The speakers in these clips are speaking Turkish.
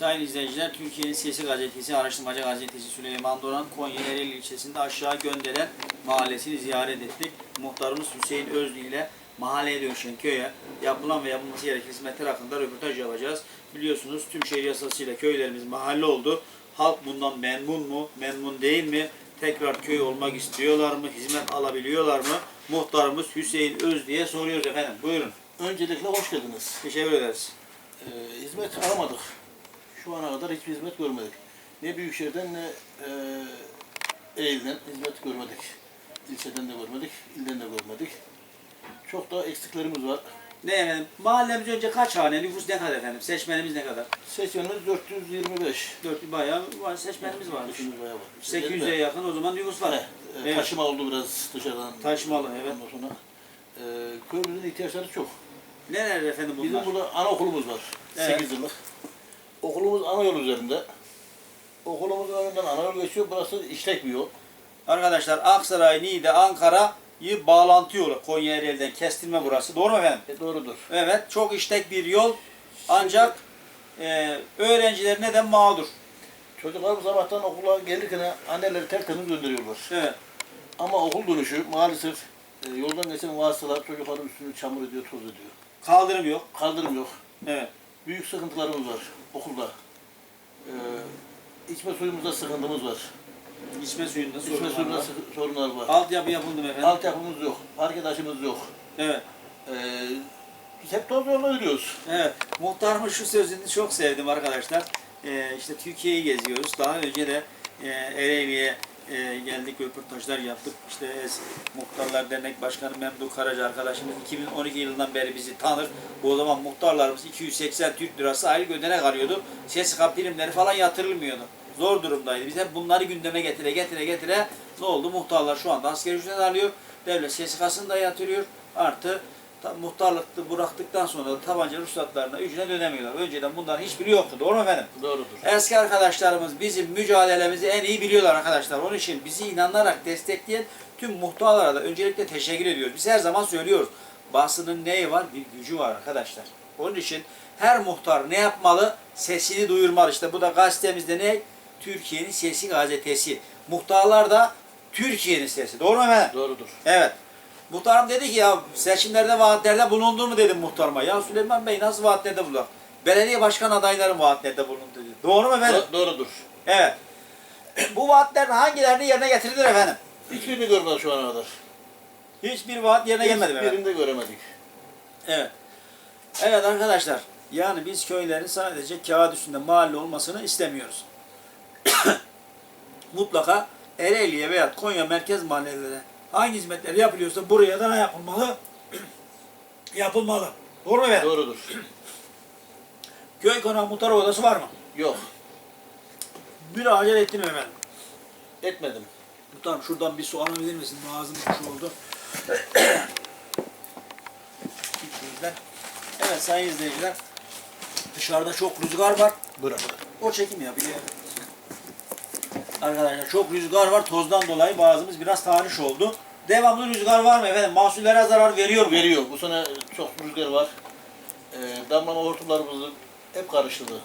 Sayın izleyiciler, Türkiye'nin Sesi Gazetesi, Araştırmacı Gazetesi Süleyman Doran, Konya Ereğli ilçesinde aşağı gönderen mahallesini ziyaret ettik. Muhtarımız Hüseyin Özlü ile mahalleye dönüşen köye yapılan ve yapılması gereken hizmetler hakkında röportaj yapacağız. Biliyorsunuz tüm şehir yasasıyla köylerimiz mahalle oldu. Halk bundan memnun mu, memnun değil mi? Tekrar köy olmak istiyorlar mı, hizmet alabiliyorlar mı? Muhtarımız Hüseyin Özlü'ye soruyoruz efendim. Buyurun. Öncelikle hoş geldiniz. Teşekkür ederiz. Ee, hizmet alamadık. Şu ana kadar hiçbir hizmet görmedik. Ne Büyükşehir'den ne e, Ereğli'den hizmet görmedik. İlçeden de görmedik, ilden de görmedik. Çok da eksiklerimiz var. Ne efendim? Mahallemiz önce kaç hane? Nüfus ne kadar efendim? Seçmenimiz ne kadar? Seçmenimiz 425. 4 bayağı var, seçmenimiz var. Nüfusumuz bayağı var. 800'e yakın o zaman nüfus var. Evet, Evet. Taşıma oldu biraz dışarıdan. Taşmalı evet. Ondan sonra e, köyümüzün ihtiyaçları çok. Neler efendim bunlar? Bizim burada anaokulumuz var. Evet. 8 yıllık. Okulumuz ana yol üzerinde. Okulumuzun önünden ana yol geçiyor. Burası işlek bir yol. Arkadaşlar Aksaray, Niğde, Ankara'yı bağlantı yolu Konya Ereğli'den kestirme burası. Doğru mu efendim? E, doğrudur. Evet çok işlek bir yol ancak e, öğrenciler neden mağdur? Çocuklar sabahtan okula gelirken anneleri tertemiz gönderiyorlar. Evet. Ama okul dönüşü maalesef e, yoldan geçen vasıtalar çocukların üstünü çamur ediyor, toz ediyor. Kaldırım yok. Kaldırım yok. Evet. Büyük sıkıntılarımız var okulda. E, içme suyumuzda sıkıntımız var. İçme suyunda İçme sorun suyunda var. sorunlar var. Altyapı yapıldı mı efendim? Altyapımız yok. Arkadaşımız yok. Evet. E, biz hep toz yolda yürüyoruz. Evet, muhtarımın şu sözünü çok sevdim arkadaşlar. Ee, işte Türkiye'yi geziyoruz. Daha önce de e, Ereğli'ye e, geldik, röportajlar yaptık. İşte es- Muhtarlar Dernek Başkanı Memduh Karaca arkadaşımız 2012 yılından beri bizi tanır. O zaman muhtarlarımız 280 Türk lirası aylık ödenek alıyordu. SSK primleri falan yatırılmıyordu. Zor durumdaydı. Biz hep bunları gündeme getire getire getire ne oldu? Muhtarlar şu anda asgari ücret alıyor. Devlet SSK'sını da yatırıyor. Artı ta, muhtarlıkta bıraktıktan sonra da tabanca ruhsatlarına ücret ödemiyorlar. Önceden bunların hiçbiri yoktu. Doğru mu efendim? Doğrudur. Eski arkadaşlarımız bizim mücadelemizi en iyi biliyorlar arkadaşlar. Onun için bizi inanarak destekleyen tüm muhtarlara da öncelikle teşekkür ediyoruz. Biz her zaman söylüyoruz. Basının neyi var? Bir gücü var arkadaşlar. Onun için her muhtar ne yapmalı? Sesini duyurmalı. İşte bu da gazetemizde ne? Türkiye'nin Sesi gazetesi. Muhtarlar da Türkiye'nin sesi. Doğru mu efendim? Doğrudur. Evet. Muhtarım dedi ki ya seçimlerde vaatlerde bulundu mu dedim muhtarıma. Ya Süleyman Bey nasıl vaatlerde bulundu? Belediye başkan adayları vaatlerde bulundu dedi. Doğru mu efendim? Do- doğrudur. Evet. Bu vaatlerin hangilerini yerine getirdiler efendim? Hiçbirini görmedik şu ana kadar. Hiçbir vaat yerine gelmedi mi efendim? Hiçbirini de göremedik. Evet. Evet arkadaşlar. Yani biz köylerin sadece kağıt üstünde mahalle olmasını istemiyoruz. Mutlaka Ereğli'ye veya Konya merkez mahallelerine hangi hizmetler yapılıyorsa buraya da ne yapılmalı? yapılmalı. Doğru mu efendim? Doğrudur. Köy konağı muhtar odası var mı? Yok. Müracaat ettim efendim. Etmedim. Muhtarım şuradan bir su alabilir misin? Ağzım şu oldu. İzleyiciler. Evet sayın izleyiciler. Dışarıda çok rüzgar var. Bırak. O çekim yapıyor. Arkadaşlar çok rüzgar var. Tozdan dolayı bazımız biraz tahriş oldu. Devamlı rüzgar var mı efendim? Mahsullere zarar veriyor mu? Veriyor. Bu sene çok rüzgar var. Ee, damlama hortumlarımızı hep karıştırdı.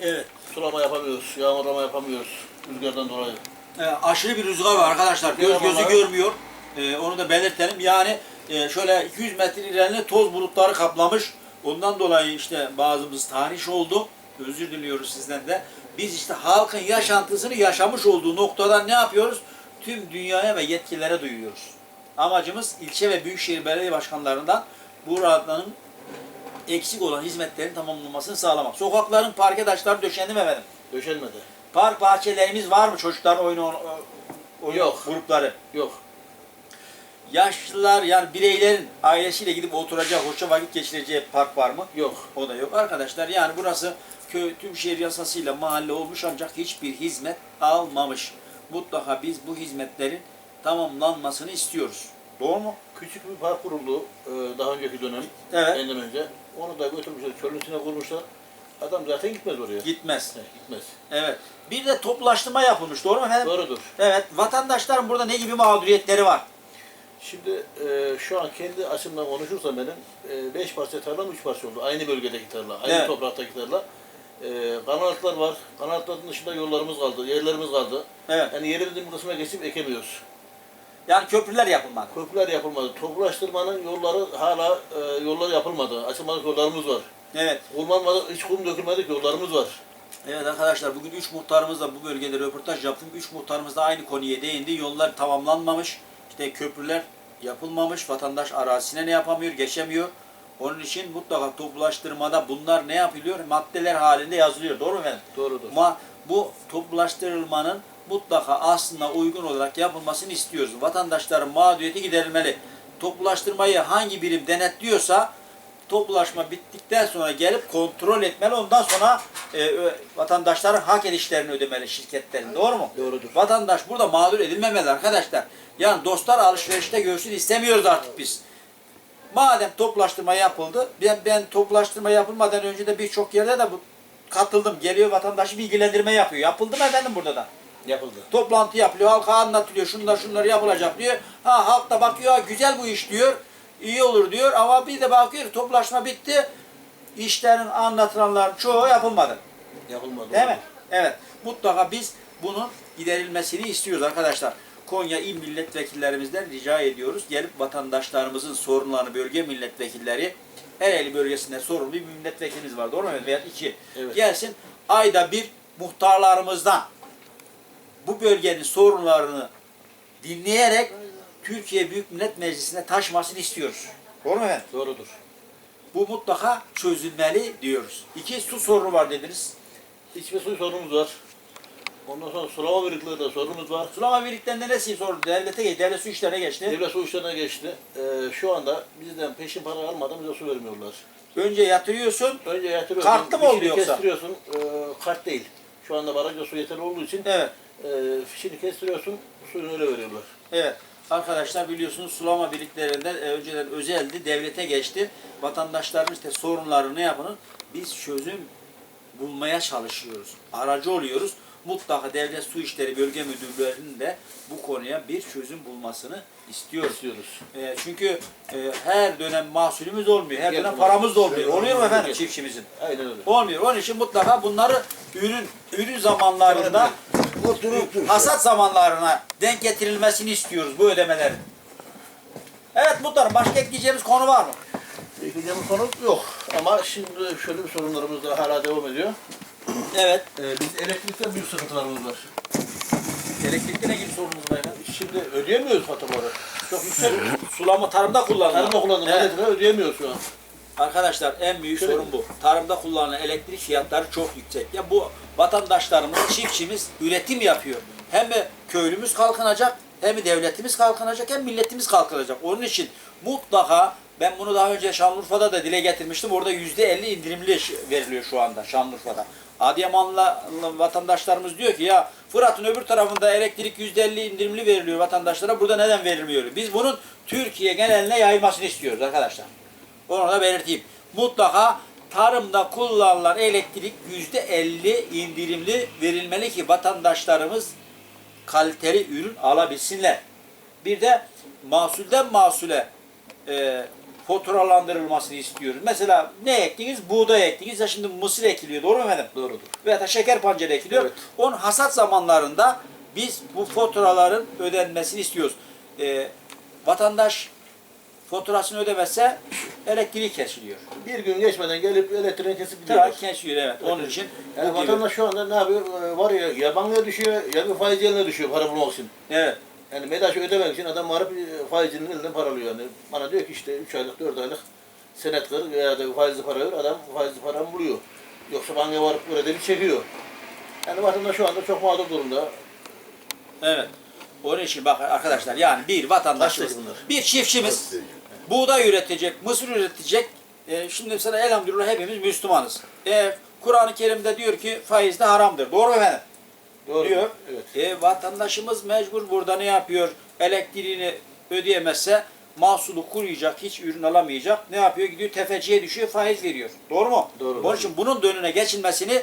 Evet. Sulama yapamıyoruz, yağmurlama yapamıyoruz rüzgardan dolayı. Ee, aşırı bir rüzgar var arkadaşlar. Göz gözü görmüyor. Ee, onu da belirtelim. Yani e, şöyle 200 metre ilerine toz bulutları kaplamış. Ondan dolayı işte bazımız tahriş oldu. Özür diliyoruz sizden de. Biz işte halkın yaşantısını yaşamış olduğu noktadan ne yapıyoruz? Tüm dünyaya ve yetkililere duyuyoruz. Amacımız ilçe ve büyükşehir belediye başkanlarından buradanın eksik olan hizmetlerin tamamlanmasını sağlamak. Sokakların parke taşları döşendi mi efendim? Döşenmedi. Park bahçelerimiz var mı çocukların oyun, oyun Yok. grupları? Yok. Yaşlılar yani bireylerin ailesiyle gidip oturacak, hoşça vakit geçireceği park var mı? Yok. O da yok. Arkadaşlar yani burası köy tüm şehir yasasıyla mahalle olmuş ancak hiçbir hizmet almamış. Mutlaka biz bu hizmetlerin tamamlanmasını istiyoruz. Doğru mu? Küçük bir park kuruldu e, daha önceki dönem. Evet. Benden önce. Onu da götürmüşler, çölün içine kurmuşlar. Adam zaten gitmez oraya. Gitmez. He, gitmez. Evet. Bir de toplaştırma yapılmış. Doğru mu efendim? Doğrudur. Evet. Vatandaşların burada ne gibi mağduriyetleri var? Şimdi e, şu an kendi açımdan konuşursam benim 5 parça tarlam 3 parça oldu. Aynı bölgedeki tarla, aynı Evet. topraktaki tarla. Ee, kanatlar var. Kanatların dışında yollarımız kaldı, yerlerimiz kaldı. Evet. Yani yeri dediğim kısma geçip ekemiyoruz. Yani köprüler yapılmadı. Köprüler yapılmadı. Toplulaştırmanın yolları hala e, yollar yapılmadı. Açılmadık yollarımız var. Evet. Kullanmadık, hiç kum dökülmedik yollarımız var. Evet arkadaşlar bugün 3 muhtarımızla bu bölgede röportaj yaptım. 3 muhtarımız da aynı konuya değindi. Yollar tamamlanmamış. İşte köprüler yapılmamış. Vatandaş arazisine ne yapamıyor, geçemiyor. Onun için mutlaka toplulaştırmada bunlar ne yapılıyor? Maddeler halinde yazılıyor. Doğru mu efendim? Doğrudur. Ama bu toplulaştırılmanın mutlaka aslında uygun olarak yapılmasını istiyoruz. Vatandaşların mağduriyeti giderilmeli. Toplulaştırmayı hangi birim denetliyorsa toplulaşma bittikten sonra gelip kontrol etmeli. Ondan sonra e, vatandaşların hak edişlerini ödemeli şirketlerin. Doğru mu? Doğrudur. Vatandaş burada mağdur edilmemeli arkadaşlar. Yani dostlar alışverişte görsün istemiyoruz artık biz. Madem toplaştırma yapıldı, ben, ben toplaştırma yapılmadan önce de birçok yerde de bu katıldım. Geliyor vatandaşı bilgilendirme yapıyor. Yapıldı mı efendim burada da? Yapıldı. Toplantı yapılıyor, halka anlatılıyor, şunlar şunlar yapılacak diyor. Ha halk da bakıyor, "Ha, güzel bu iş diyor, iyi olur diyor. Ama bir de bakıyor toplaşma bitti, işlerin anlatılanların çoğu yapılmadı. Yapılmadı. Değil mi? Evet. Mutlaka biz bunun giderilmesini istiyoruz arkadaşlar. Konya İl Milletvekillerimizden rica ediyoruz. Gelip vatandaşlarımızın sorunlarını bölge milletvekilleri Ereğli bölgesinde sorumlu bir milletvekilimiz var. Doğru mu? Veya iki. Evet. Gelsin ayda bir muhtarlarımızdan bu bölgenin sorunlarını dinleyerek Türkiye Büyük Millet Meclisi'ne taşmasını istiyoruz. Doğru mu efendim? Doğrudur. Bu mutlaka çözülmeli diyoruz. İki su sorunu var dediniz. İçme suyu sorunumuz var. Ondan sonra sulama birlikleri sorunumuz var. Sulama birliklerinde nesi sorun? Devlete geçti, devlet su işlerine geçti. Devlet su işlerine geçti. Ee, şu anda bizden peşin para almadan bize su vermiyorlar. Önce yatırıyorsun. Önce yatırıyorsun. Kartlı mı oldu yoksa? kestiriyorsun. Ee, kart değil. Şu anda barajda su yeterli olduğu için Evet. e, fişini kestiriyorsun. Suyunu öyle veriyorlar. Evet. Arkadaşlar biliyorsunuz sulama birliklerinde e, önceden özeldi, devlete geçti. Vatandaşların işte sorunları ne yapının? Biz çözüm bulmaya çalışıyoruz. Aracı oluyoruz. Mutlaka devlet su işleri bölge müdürlerinin de bu konuya bir çözüm bulmasını istiyoruz. İstiyoruz. E, çünkü e, her dönem mahsulümüz olmuyor. Her dönem paramız da olmuyor. Oluyor mu efendim çiftçimizin? Aynen öyle. Olmuyor. Onun için mutlaka bunları ürün ürün zamanlarında hasat zamanlarına denk getirilmesini istiyoruz bu ödemelerin. Evet muhtarım başka ekleyeceğimiz konu var mı? Ekleyeceğimiz konu yok. Ama şimdi şöyle bir sorunlarımız da hala devam ediyor. Evet. Ee, biz elektrikte büyük sıkıntılarımız var. Elektrikle ilgili sorunumuz var efendim. Şimdi ödeyemiyoruz faturaları. Çok yüksek. Sulama tarımda kullanılan. Tarımda kullandığımız Evet. elektriği ödeyemiyoruz şu an. Arkadaşlar en büyük Şöyle- sorun bu. Tarımda kullanılan elektrik fiyatları çok yüksek. Ya bu vatandaşlarımız, çiftçimiz üretim yapıyor. Hem de köylümüz kalkınacak, hem de devletimiz kalkınacak, hem milletimiz kalkınacak. Onun için mutlaka ben bunu daha önce Şanlıurfa'da da dile getirmiştim. Orada yüzde elli indirimli veriliyor şu anda Şanlıurfa'da. Adıyamanlı vatandaşlarımız diyor ki ya Fırat'ın öbür tarafında elektrik yüzde elli indirimli veriliyor vatandaşlara. Burada neden verilmiyor? Biz bunun Türkiye geneline yayılmasını istiyoruz arkadaşlar. Onu da belirteyim. Mutlaka tarımda kullanılan elektrik yüzde elli indirimli verilmeli ki vatandaşlarımız kaliteli ürün alabilsinler. Bir de mahsulden mahsule e, faturalandırılmasını istiyoruz. Mesela ne ektiniz? Buğday ektiniz. Ya şimdi mısır ekiliyor. Doğru mu efendim? Doğrudur. Veya da şeker pancarı ekiliyor. Evet. Onun hasat zamanlarında biz bu faturaların ödenmesini istiyoruz. E, vatandaş faturasını ödemezse elektriği kesiliyor. Bir gün geçmeden gelip elektriğini kesip Tabii gidiyorlar. kesiyor evet. Onun için Yani bu gibi. vatandaş şu anda ne yapıyor? Ee, Var ya ya bankaya düşüyor ya bir faiz eline düşüyor para bulmak için. Evet. Yani medaşı ödemek için adam varıp e, faizcinin elinden para alıyor. Yani bana diyor ki işte 3 aylık 4 aylık senet kır veya da faizli para ver adam faizli paramı buluyor. Yoksa bankaya varıp burada bir çekiyor. Yani vatandaş şu anda çok mağdur durumda. Evet. Onun için bak arkadaşlar yani bir vatandaşımız, bir çiftçimiz buğday üretecek, mısır üretecek. E, şimdi mesela elhamdülillah hepimiz Müslümanız. E, Kur'an-ı Kerim'de diyor ki faiz de haramdır. Doğru mu efendim? Doğru. diyor. Evet. E, vatandaşımız mecbur burada ne yapıyor? Elektriğini ödeyemezse mahsulu kuruyacak, hiç ürün alamayacak. Ne yapıyor? Gidiyor tefeciye düşüyor, faiz veriyor. Doğru mu? Doğru. Onun için bunun da önüne geçilmesini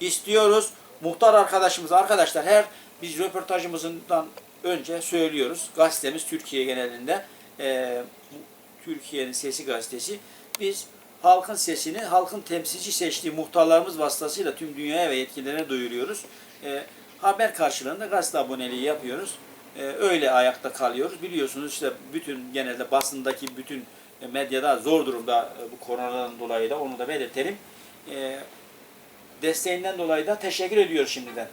istiyoruz. Muhtar arkadaşımız, arkadaşlar her biz röportajımızdan önce söylüyoruz. Gazetemiz Türkiye genelinde e, Türkiye'nin Sesi gazetesi. Biz halkın sesini, halkın temsilci seçtiği muhtarlarımız vasıtasıyla tüm dünyaya ve yetkililere duyuruyoruz. E, haber karşılığında gazete aboneliği yapıyoruz. E, öyle ayakta kalıyoruz. Biliyorsunuz işte bütün genelde basındaki bütün e, medyada zor durumda e, bu koronadan dolayı da onu da belirtelim. E, desteğinden dolayı da teşekkür ediyoruz şimdiden.